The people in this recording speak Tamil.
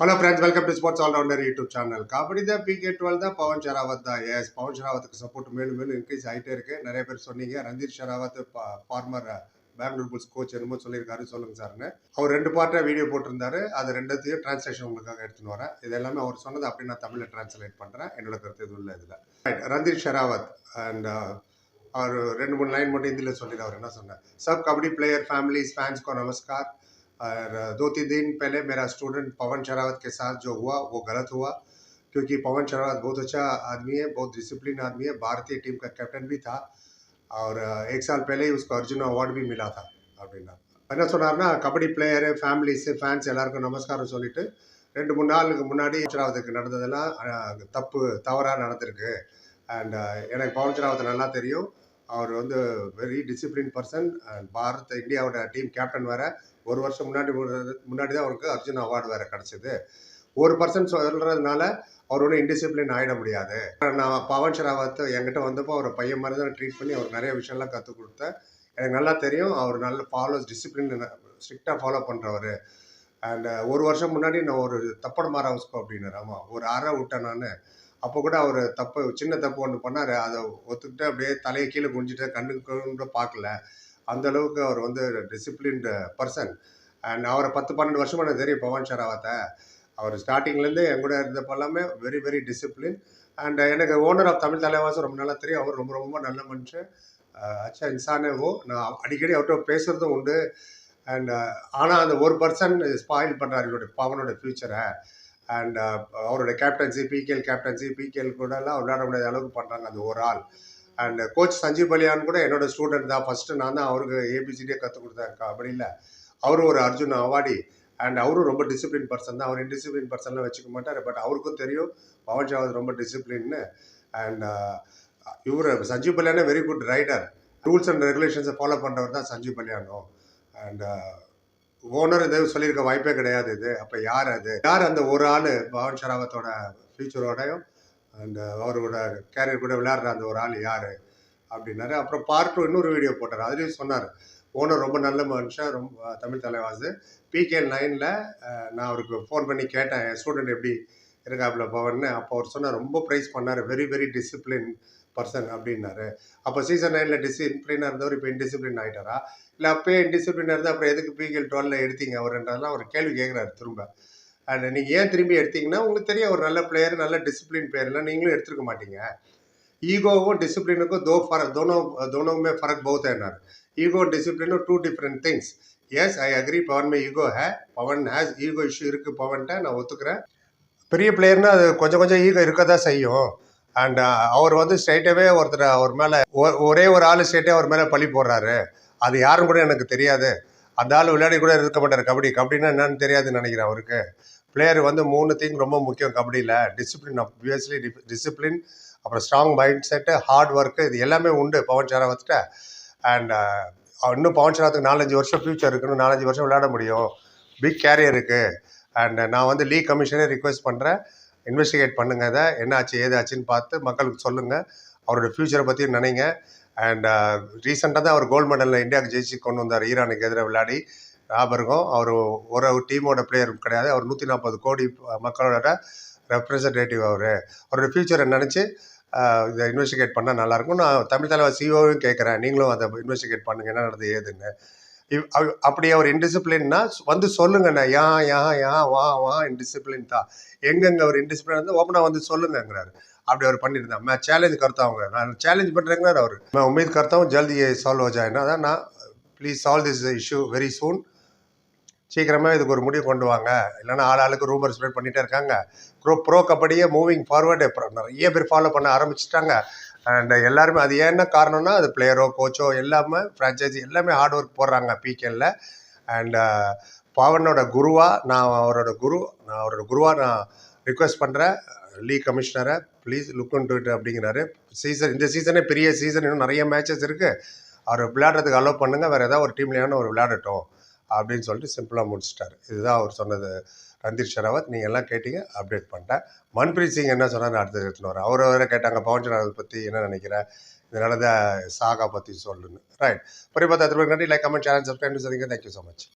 Hello friends welcome to sports allrounder YouTube channel kabaddi தான் பிகே டுவெல் தான் பவன் ஷெராவத் தான். எஸ் பவன் ஷெராவத்துக்கு சப்போர்ட் மேலும் மேலும் இன்க்ரீஸ் ஆகிட்டே இருக்குது நிறைய பேர் சொன்னீங்க. Randhir Sehrawat former Bengaluru Bulls coach என்னமோ சொல்லியிருக்காரு. சொல்லுங்க சார்னு அவர் ரெண்டு பார்ட்டாக வீடியோ போட்டிருந்தாரு. அது ரெண்டத்தையும் டிரான்ஸ்லேஷன் உங்களுக்காக எடுத்துன்னு வரேன். இது எல்லாமே அவர் சொன்னது அப்படி நான் தமிழில் டிரான்ஸ்லேட் பண்ணுறேன் என்னோட கருத்து எதுவும் இல்லை இதில். ரைட் ரந்தீர் ஷெராவத் அண்ட் அவர் ரெண்டு மூணு லைன் மட்டும் ஹிந்தியில் அவர் என்ன சொன்னேன் சப் கபடி பிளேயர் ஃபேமிலிஸ் ஃபேன்ஸ்க்கோ நமஸ்கார். और दो तीन दिन पहले मेरा स्टूडेंट पवन शरावत के साथ जो हुआ वो गलत हुआ क्योंकि पवन शरावत बहुत अच्छा आदमी है बहुत डिसिप्लिन आदमी है भारतीय टीम का कैप्टन भी था और एक साल पहले ही उसको अर्जुन अवार्ड भी मिला था அப்படின்னா என்ன சொன்னார்னா கபடி பிளேயரு ஃபேமிலிஸு ஃபேன்ஸ் எல்லாருக்கும் நமஸ்காரம் சொல்லிட்டு ரெண்டு மூணு நாளுக்கு முன்னாடி பவன்சராவத்துக்கு நடந்ததெல்லாம் அஹ், தப்பு தவறாக நடந்திருக்கு அண்ட் எனக்கு பவன்சராவத்தை நல்லா தெரியும் அவர் வந்து very discipline person and Bharat இந்தியாவோட டீம் கேப்டன் வேற. ஒரு வருஷம் முன்னாடி முன்னாடி தான் அவருக்கு அர்ஜுன் அவார்டு வேற கிடச்சிது. ஒரு பர்சன் சொல்றதுனால அவர் ஒன்றும் இன்டிசிப்ளின் ஆகிட முடியாது. நான் பவன் ஷராவத் என்கிட்ட வந்தப்போ அவர் பையன் மாதிரி தான் ட்ரீட் பண்ணி அவர் நிறைய விஷயம்லாம் கற்றுக் கொடுத்தேன். எனக்கு நல்லா தெரியும் அவர் நல்ல ஃபாலோஸ் டிசிப்ளின் ஸ்ட்ரிக்டாக ஃபாலோ பண்ணுறவர் அண்ட் ஒரு வருஷம் முன்னாடி நான் ஒரு தப்பட மாற ஹவுஸ்கோ அப்படின்னாரு. ஆமாம் ஒரு அறை விட்டேன் நான். அப்போ கூட அவர் தப்பு சின்ன தப்பு ஒன்று பண்ணார். அதை ஒத்துக்கிட்டு அப்படியே தலையை கீழே குனிஞ்சிட்டு கண்ணுக்கு கூட பார்க்கல. அந்த அளவுக்கு அவர் வந்து டிசிப்ளின்டு பர்சன் அண்ட் அவரை பத்து பன்னெண்டு வருஷமா எனக்கு தெரியும் பவன் ஷராவத்தை. அவர் ஸ்டார்டிங்லேருந்து என் கூட இருந்தப்போ எல்லாமே வெரி வெரி டிசிப்ளின் அண்ட் எனக்கு ஓனர் ஆஃப் தமிழ் தலைவாசம் ரொம்ப நல்லா தெரியும். அவர் ரொம்ப ரொம்ப நல்ல மனுஷன். அச்சா இன்சானே ஓ. நான் அடிக்கடி அவர்கிட்ட பேசுகிறதும் உண்டு. அண்ட் ஆனால் அந்த ஒரு பர்சன் ஸ்பாயில் பண்ணுறாரு இவருடைய பவனோட ஃப்யூச்சரை அண்ட் அவரோட கேப்டன்சி பிகேஎல் கேப்டன்சி பிகேஎல் கூட எல்லாம் விளையாட முடியாத அளவுக்கு பண்ணுறாங்க அந்த ஒரு ஆள். And coach uh, Sanjeev Baliyan கூட என்னோட ஸ்டூடெண்ட் தான். ஃபஸ்ட்டு நான் தான் அவருக்கு ஏபிசிடியே கற்றுக் கொடுத்தேன். கபடியில் அவரும் ஒரு அர்ஜுன் அவார்டி அண்ட் அவரும் ரொம்ப டிசிப்ளின் பர்சன் தான். அவர் இன்டிசிப்ளின் பர்சன்லாம் வச்சுக்க மாட்டார். பட் அவருக்கும் தெரியும். பவன் ஷாவத் ரொம்ப டிசிப்ளின்னு அண்ட் இவர் Sanjeev பலியானே very good raider rules and ரெகுலேஷன்ஸை follow பண்ணுறவர் தான் சஞ்சீவ் பலியானோ அண்ட் ஓனர் எதுவும் சொல்லியிருக்க வாய்ப்பே கிடையாது இது. அப்போ யார் அது? யார் அந்த ஒரு ஆள்? பவன் ஷராவத்தோட ஃபியூச்சரோடையும் அந்த அவரோட கேரியர் கூட விளையாடுற அந்த ஒரு ஆள் யார்? அப்படின்னாரு. அப்புறம் பார்ட் டூ இன்னொரு வீடியோ போட்டார். அதுலேயும் சொன்னார். ஓனர் ரொம்ப நல்ல மனுஷன் ரொம்ப தமிழ் தலைவாசு. பிகே நைனில் நான் அவருக்கு ஃபோன் பண்ணி கேட்டேன் என் ஸ்டூடெண்ட் எப்படி இருக்காப்புல பவன்னு? அப்போ அவர் சொன்னார் ரொம்ப ப்ரைஸ் பண்ணார். வெரி வெரி டிசிப்ளின் பர்சன் அப்படின்னாரு. அப்போ சீசன் நைனில் டிசிப்ளினாக இருந்தவர் இப்போ இன்டிசிப்ளின் ஆகிட்டாரா இல்லை அப்போயே இன்டிசிப்ளினாக இருந்தால் அப்புறம் எதுக்கு பிகேல் டுவெலில் எடுத்தீங்க அவருன்றதெல்லாம் ஒரு கேள்வி கேட்குறாரு திரும்ப. அண்ட் நீங்கள் ஏன் திரும்பி எடுத்தீங்கன்னா உங்களுக்கு தெரியும் ஒரு நல்ல பிளேயர் நல்ல டிசிப்ளின் பிளேயர்லாம் நீங்களும் எடுத்துருக்க மாட்டீங்க. ஈகோவும் டிசிப்ளினுக்கும் தோ ஃபரக் தோனோ தோனோவுமே ஃபரக் பௌத்தார் ego டிசிப்ளினும் two different things yes I agree Pawan May ego ஹே பவன் ஹேஸ் ஈகோ இஷ்யூ இருக்குது பவன்கிட்ட நான் ஒத்துக்கிறேன். பெரிய பிளேயர்னால் அது கொஞ்சம் கொஞ்சம் ஈகோ இருக்க தான் செய்யும். அண்ட் uh, அவர் வந்து ஸ்ட்ரைட்டாகவே ஒருத்தர் அவர் மேலே ஒரே ஒரு ஆள் ஸ்ட்ரைட்டே அவர் மேலே பழி போடுறாரு. அது யாரும் கூட எனக்கு தெரியாது. அந்த ஆள் விளையாடி கூட இருக்க மாட்டார் கபடி. கபடினா என்னன்னு தெரியாதுன்னு நினைக்கிறேன் அவருக்கு. பிளேயர் வந்து மூணு திங் ரொம்ப முக்கியம் கபடியில். டிசிப்ளின் ஆப்வியஸ்லி டிசிப்ளின் அப்புறம் strong mind set hard work இது எல்லாமே உண்டு பவன் ஷராவத்கிட்ட அண்ட் uh, இன்னும் பவன் சாராத்துக்கு நாலஞ்சு வருஷம் ஃப்யூச்சர் இருக்குன்னு நாலஞ்சு வருஷம் விளையாட முடியும். பிக் கேரியர் இருக்குது அண்ட் நான் வந்து லீக் கமிஷனே ரிக்வெஸ்ட் பண்ணுறேன் இன்வெஸ்டிகேட் பண்ணுங்க இதை என்ன ஆச்சு ஏதாச்சுன்னு பார்த்து மக்களுக்கு சொல்லுங்கள் அவரோட ஃப்யூச்சரை பற்றியும் நினைங்க. அண்ட் ரீசெண்டாக uh, தான் அவர் கோல்டு மெடலில் இந்தியாவுக்கு ஜெயிச்சு கொண்டு வந்தார். ஈரானுக்கு எதிராக விளையாடி ஞாபகம் அவர் ஒரு டீமோட பிளேயர் கிடையாது. அவர் நூற்றி நாற்பது கோடி மக்களோட ரெப்ரசன்டேட்டிவ் அவர். அவரோட ஃப்யூச்சரை நினச்சி இதை இன்வெஸ்டிகேட் பண்ணால் நல்லாயிருக்கும் நான் தமிழ் தலைவர் சிஓவும் கேட்குறேன். நீங்களும் அதை இன்வெஸ்டிகேட் பண்ணுங்க. என்ன நடந்தது ஏதுன்னு. அப்படி அவர் இன்டிசிப்ளின்னா வந்து சொல்லுங்கண்ணா. யா யா யா வா வா இன்டிசிப்ளின் தான் எங்கெங்க அவர் இன்டிசிப்ளின் வந்து ஓப்பனாக வந்து சொல்லுங்கிறாரு அப்படி அவர் பண்ணியிருந்தேன் நான் சேலஞ்ச் கருத்தா அவங்க நான் சேலஞ்ச் பண்ணுறேங்கிறார் அவர். நான் உமீத் கருத்தாவும் ஜல்தி சால்வ் ஆஜா என்ன தான் நான் please solve this issue very soon சீக்கிரமாக இதுக்கு ஒரு முடிவு கொண்டு வாங்க. இல்லைன்னா ஆள் ஆளுக்கு ரூமர் ஸ்ப்ரெட் பண்ணிகிட்டே இருக்காங்க. ப்ரோ ப்ரோ கபடியே மூவிங் ஃபார்வர்டு நிறைய பேர் ஃபாலோ பண்ண ஆரம்பிச்சிட்டாங்க. அண்ட் எல்லாருமே அது ஏன்னா காரணம்னா அது பிளேயரோ கோச்சோ எல்லாமே ஃப்ரான்ச்சைஸி எல்லாமே ஹார்ட் ஒர்க் போடுறாங்க பிகேல அண்ட் uh, பவனோட குருவா நான் அவரோட குரு நான் அவரோட குருவா நான் ரிக்வெஸ்ட் பண்ணுறேன் லீக் கமிஷனரை ப்ளீஸ் லுக் இன் டு அப்படிங்கிறாரு. சீசன் இந்த சீசனே பெரிய சீசன் இன்னும் நிறைய மேட்சஸ் இருக்குது அவர் விளையாடுறதுக்கு அலோவ் பண்ணுங்கள் வேறு ஏதாவது ஒரு டீம்லையான ஒரு விளையாடட்டும் அப்படின்னு சொல்லிட்டு சிம்பிளாக முடிச்சிட்டாரு. இதுதான் அவர் சொன்னது. ரந்தீர் ஷெராவத் நீங்கள் எல்லாம் கேட்டீங்க அப்டேட் பண்ணிட்டேன். மன்பிரீத் சிங் என்ன சொன்னார் அடுத்து எடுத்துன்னு வர அவர் வேறு கேட்டாங்க பவன் ஷெராவத் பற்றி என்ன நினைக்கிறேன் இது நடந்த சாகா பற்றி சொல்லுன்னு. ரைட் பரிபாத்தா திரும்ப நன்றி. லைக் கமெண்ட் சேனல் சப்ஸ்கிரைப் செய்யுங்க தேங்க்யூ ஸோ மச்